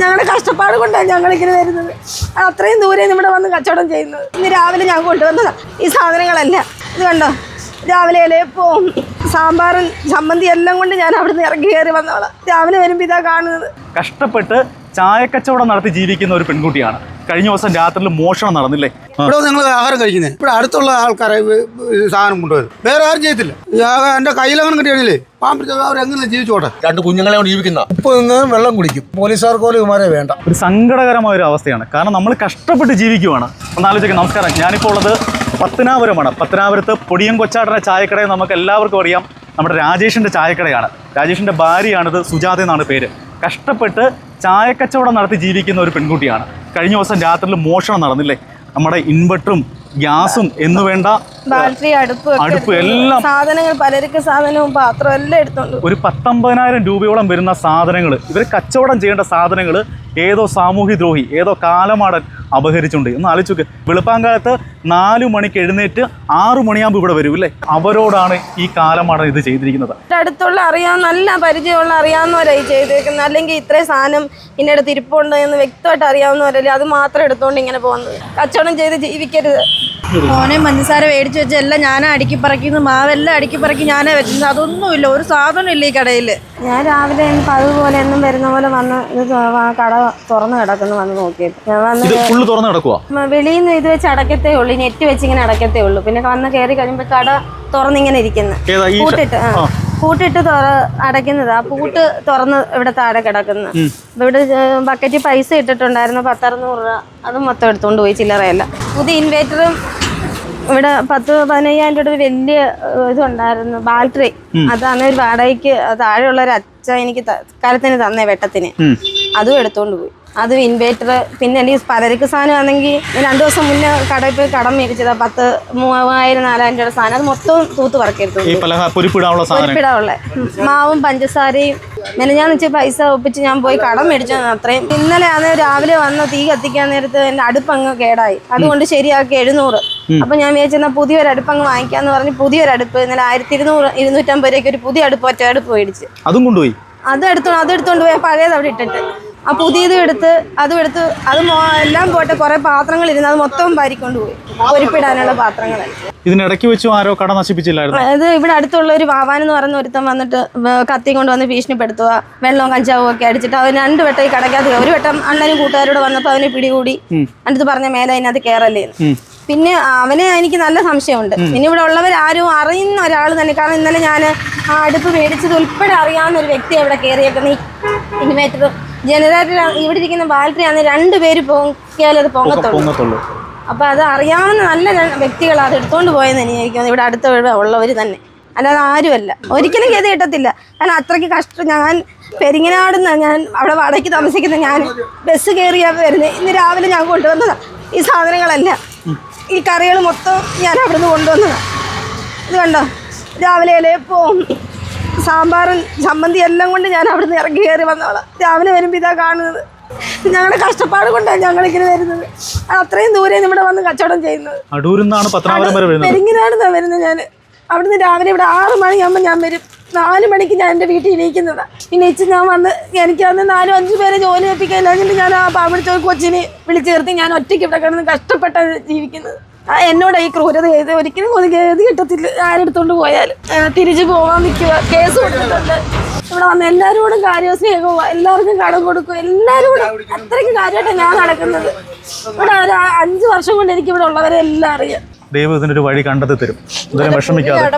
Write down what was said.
ഞങ്ങളുടെ കഷ്ടപ്പാട് കൊണ്ടാണ് ഞങ്ങളിങ്ങനെ വരുന്നത്. അത്രയും ദൂരെ ഇവിടെ വന്ന് കച്ചവടം ചെയ്യുന്നത്. ഇന്ന് രാവിലെ ഞാൻ കൊണ്ടുവന്നതാണ് ഈ സാധനങ്ങളല്ല. ഇത് കണ്ടോ? രാവിലെ ഇലയപ്പവും സാമ്പാറും ചമ്മന്തി എല്ലാം കൊണ്ട് ഞാൻ അവിടുന്ന് ഇറങ്ങി കയറി വന്നോളാം രാവിലെ വരുമ്പോൾ ഇതാ കാണുന്നത്. കഷ്ടപ്പെട്ട് ചായക്കച്ചവടം നടത്തി ജീവിക്കുന്ന ഒരു പെൺകുട്ടിയാണ്. കഴിഞ്ഞ ദിവസം രാത്രിയിൽ മോഷണം നടന്നില്ലേ. ഇവിടെ ഞങ്ങൾ ആഹാരം കഴിക്കുന്നത് ഇവിടെ അടുത്തുള്ള ആൾക്കാരെ സാധനം കൊണ്ടുവരും വേറെ ആരും ചെയ്യത്തില്ല എന്റെ കയ്യിലങ്ങനെ കിട്ടിയാണില്ലേ? അവരെങ്ങനെ ജീവിച്ചോട്ടെ? രണ്ട് കുഞ്ഞുങ്ങളെ കൊണ്ട് ജീവിക്കുന്ന. ഉപ്പ് നിന്ന് വെള്ളം കുടിക്കും. പോലീസുകാർക്ക് പോലും വേണ്ട. ഒരു സങ്കടകരമായ ഒരു അവസ്ഥയാണ്. കാരണം നമ്മൾ കഷ്ടപ്പെട്ട് ജീവിക്കുവാണ്. ഒന്നാലോചിക്കാം നമസ്കാരം. ഞാനിപ്പോൾ ഉള്ളത് പത്തനാപുരമാണ്. പത്തനാപുരത്ത് പൊടിയം കൊച്ചാട്ടന ചായക്കടയിൽ നമുക്ക് എല്ലാവർക്കും അറിയാം. നമ്മുടെ രാജേഷിന്റെ ചായക്കടയാണ്. രാജേഷിന്റെ ഭാര്യയാണിത് സുജാത എന്നാണ് പേര്. കഷ്ടപ്പെട്ട് ചായക്കച്ചവടം നടത്തി ജീവിക്കുന്ന ഒരു പെൺകുട്ടിയാണ്. കഴിഞ്ഞ ദിവസം രാത്രിയിൽ മോഷണം നടന്നില്ലേ? നമ്മുടെ ഇൻവെർട്ടറും ഗ്യാസും എന്നു വേണ്ട ബാറ്ററി അടുപ്പ് അടുപ്പ് എല്ലാം. സാധനങ്ങൾ പലർക്ക് സാധനവും പാത്രവും എല്ലാം എടുത്തോണ്ട് ഒരു പത്തൊമ്പതിനായിരം രൂപയോളം വരുന്ന സാധനങ്ങൾ. ഇവർ കച്ചവടം ചെയ്യേണ്ട സാധനങ്ങൾ ഏതോ സാമൂഹ്യ ദ്രോഹി ഏതോ കാലമാടൻ അപഹരിച്ചുണ്ട് ഒന്ന് ആലോചിച്ച് വെളുപ്പാങ്കാലത്ത് നാലു മണിക്ക് എഴുന്നേറ്റ് ആറു മണിയാകുമ്പോൾ ഇവിടെ വരും അല്ലേ? അവരോടാണ് ഈ കാലമാടൻ ഇത് ചെയ്തിരിക്കുന്നത്. അടുത്തുള്ള അറിയാൻ നല്ല പരിചയമുള്ള അറിയാവുന്നവരായി ചെയ്തേക്കുന്നത് അല്ലെങ്കിൽ ഇത്രയും സാധനം ഇന്നടത്ത് ഇരിപ്പുണ്ട് എന്ന് വ്യക്തമായിട്ട് അറിയാവുന്നവരല്ലേ? അത് മാത്രം എടുത്തുകൊണ്ട് ഇങ്ങനെ പോകുന്നത്. കച്ചവടം ചെയ്ത് ജീവിക്കരുത്. മോനെ പഞ്ചസാര മേടിച്ചു വെച്ച എല്ലാം ഞാനാ അടുക്കി പറക്കുന്നു മാവെല്ലാം അടുക്കി പറക്കി ഞാനാ വെച്ചത്. അതൊന്നുമില്ല. ഒരു സാധനം ഇല്ല ഈ കടയിൽ ഞാൻ രാവിലെ അതുപോലെ എന്നും വരുന്ന പോലെ വന്ന് ഇത് കട തുറന്നു കിടക്കുന്നു വന്ന് നോക്കിയത് ഞാൻ വന്ന് വെളിയിൽ നിന്ന് ഇത് വെച്ച് അടക്കത്തേ ഉള്ളൂ. നെറ്റ് വെച്ച് ഇങ്ങനെ അടക്കത്തേ ഉള്ളൂ. പിന്നെ വന്ന് കയറി കഴിയുമ്പോൾ കട തുറന്നിങ്ങനെ ഇരിക്കുന്നു. കൂട്ടിട്ട് കൂട്ടിട്ട് പൂട്ടിട്ട് തുറ അടയ്ക്കുന്നത്. ആ പൂട്ട് തുറന്ന് ഇവിടെ താഴെ കിടക്കുന്നു. അപ്പൊ ഇവിടെ ബക്കറ്റ് പൈസ ഇട്ടിട്ടുണ്ടായിരുന്നു പത്തറുന്നൂറ് രൂപ. അത് മൊത്തം എടുത്തുകൊണ്ട് പോയി ചില്ലറയല്ല. പുതിയ ഇൻവേറ്ററും ഇവിടെ പത്ത് പതിനയ്യായിരം രൂപയുടെ ഒരു വലിയ ഇതുണ്ടായിരുന്നു ബാറ്ററി അതാണ് ഒരു വാടകയ്ക്ക് താഴെയുള്ള ഒരു അച്ഛ എനിക്ക് കരത്തിന് തന്നേ വെട്ടത്തിന്. അതും എടുത്തോണ്ട് പോയി. അതും ഇൻവേറ്റർ പിന്നെ എന്റെ പലചരക്ക് സാധനം ആണെങ്കിൽ രണ്ട് ദിവസം മുന്നേ കടയിൽ പോയി കടം മേടിച്ചതാ. പത്ത് മൂവായിരം നാലായിരം രൂപയുടെ സാധനം. അത് മൊത്തം തൂത്ത് പറക്കരുത്. പൊരിപ്പിടാനുള്ള മാവും പഞ്ചസാരയും. പിന്നെ ഞാൻ വെച്ച് പൈസ ഒപ്പിച്ച് ഞാൻ പോയി കടം മേടിച്ചു അത്രയും. ഇന്നലെ ആണ് രാവിലെ വന്ന് തീ കത്തിക്കാൻ നേരത്ത് എന്റെ അടുപ്പ് അങ്ങ് കേടായി. അതുകൊണ്ട് ശരിയാക്കി എഴുന്നൂറ്. അപ്പൊ ഞാൻ വിചാരിച്ചെന്നാൽ പുതിയൊരു അടുപ്പ് അങ്ങ് വാങ്ങിക്കാന്ന് പറഞ്ഞ് പുതിയൊരു അടുപ്പ് ഇന്നലെ ആയിരത്തി ഇരുന്നൂറ് ഇരുന്നൂറ്റമ്പത് രൂപയ്ക്ക് ഒരു പുതിയ അടുപ്പ് ഒറ്റ അടുപ്പ് മേടിച്ച്. അതും കൊണ്ടുപോയി? അത് എടുത്തു അത് എടുത്തോണ്ട് പോയ. പഴയത് അവിടെ ഇട്ടിട്ട്. ആ പുതിയതും എടുത്ത് അതും എടുത്ത് അത് എല്ലാം പോട്ടെ കുറെ പാത്രങ്ങൾ ഇരുന്ന് അത് മൊത്തം വാരിക്കൊണ്ട് പോയി. പൊരിപ്പിടാനുള്ള പാത്രങ്ങൾ ഇതിനിടയ്ക്ക് വെച്ചും ആരോ കട നശിപ്പിച്ചില്ലായിരുന്നു? അത് ഇവിടെ അടുത്തുള്ള ഒരു വാവാൻ എന്ന് പറയുന്ന ഒരുത്തൻ വന്നിട്ട് കത്തി കൊണ്ടുവന്ന് ഭീഷണിപ്പെടുത്തുക വെള്ളവും കഞ്ചാവും ഒക്കെ അടിച്ചിട്ട് അവൻ രണ്ട് വട്ടം ഈ കടയ്ക്കകത്ത് ഒരു വട്ടം അണ്ണനും കൂട്ടുകാരോട് വന്നപ്പോൾ അവനെ പിടികൂടി. അടുത്ത് പറഞ്ഞ മേലെ അതിനകത്ത് കയറല്ലേ പിന്നെ അവന് എനിക്ക് നല്ല സംശയമുണ്ട്. ഇനി ഇവിടെ ഉള്ളവർ ആരും അറിയുന്ന ഒരാൾ തന്നെ. കാരണം ഇന്നലെ ഞാൻ ആ അടുപ്പ് മേടിച്ചത് ഉൾപ്പെടെ അറിയാവുന്ന ഒരു വ്യക്തി അവിടെ കയറിയേക്കുന്ന ഈ ഇൻവേറ്റർ ജനറേറ്റർ ഇവിടെ ഇരിക്കുന്ന ബാറ്ററി ആണ് രണ്ട് പേര് പോക്കിയാലേ അത് പൊങ്ങത്തുള്ളൂ. അപ്പൊ അത് അറിയാവുന്ന നല്ല വ്യക്തികൾ അത് എടുത്തോണ്ട് പോയെന്ന് എനിക്ക് ഇവിടെ അടുത്ത ഉള്ളവർ തന്നെ. അല്ലാതെ ആരുമല്ല. ഒരിക്കലും ഗതി കിട്ടത്തില്ല. കാരണം അത്രയ്ക്ക് കഷ്ടം ഞാൻ പെരിങ്ങനാടുന്ന ഞാൻ അവിടെ വടക്ക് താമസിക്കുന്ന ഞാൻ ബസ് കയറിയാ വരുന്നത് ഇന്ന് രാവിലെ ഞാൻ കൊണ്ടുവന്നതാണ് ഈ സാധനങ്ങളല്ല. ഈ കറികൾ മൊത്തം ഞാൻ അവിടെ നിന്ന് കൊണ്ടുവന്നതാണ് ഇത് കണ്ടോ? രാവിലെ ഇലയപ്പവും സാമ്പാറും ചമ്മന്തി എല്ലാം കൊണ്ട് ഞാൻ അവിടെ നിന്ന് ഇറങ്ങി കയറി വന്നോളാം രാവിലെ വരുമ്പോൾ ഇതാ കാണുന്നത്. ഞങ്ങളുടെ കഷ്ടപ്പാട് കൊണ്ടാണ് ഞങ്ങളിങ്ങനെ വരുന്നത്. അത്രയും ദൂരെ ഇവിടെ വന്ന് കച്ചവടം ചെയ്യുന്നത്. പെരിങ്ങനാടുന്നാണ് വരുന്നത്. ഞാൻ അവിടുന്ന് രാവിലെ ഇവിടെ ആറ് മണിയാകുമ്പോൾ ഞാൻ വരും. നാല് മണിക്ക് ഞാൻ എന്റെ വീട്ടിൽ ഇരിക്കുന്നത്. പിന്നെ ഇച്ച് ഞാൻ വന്ന് എനിക്ക് അന്ന് നാലും അഞ്ച് പേരെ ജോലി ഏൽപ്പിക്കാനില്ലെങ്കിൽ ഞാൻ ആ പാമ്പിടിച്ച കൊച്ചിനെ വിളിച്ചു ചേർത്ത് ഞാൻ ഒറ്റയ്ക്ക് ഇവിടെ കിടന്ന് കഷ്ടപ്പെട്ട ജീവിക്കുന്നത്. ആ എന്നോട് ഈ ക്രൂരത ചെയ്ത് ഒരിക്കലും ഒരു ഗതി കിട്ടത്തില്ല. ആരെടുത്തോണ്ട് പോയാലും. തിരിച്ചു പോകാൻ നിൽക്കുക കേസ് കൊടുക്കുന്നുണ്ട്. ഇവിടെ വന്ന് എല്ലാവരോടും കാര്യസ്നേഹവും എല്ലാവർക്കും കടം കൊടുക്കും എല്ലാവരോടും അത്രയ്ക്ക് കാര്യമായിട്ടാണ് ഞാൻ നടക്കുന്നത്. ഇവിടെ ഒരു അഞ്ച് വർഷം കൊണ്ട് എനിക്ക് ഇവിടെ ഉള്ളവരെ എല്ലാം അറിയാം. ദൈവം ഇതിനൊരു വഴി കണ്ടെത്തി തരും. വിഷമിക്കാതെ.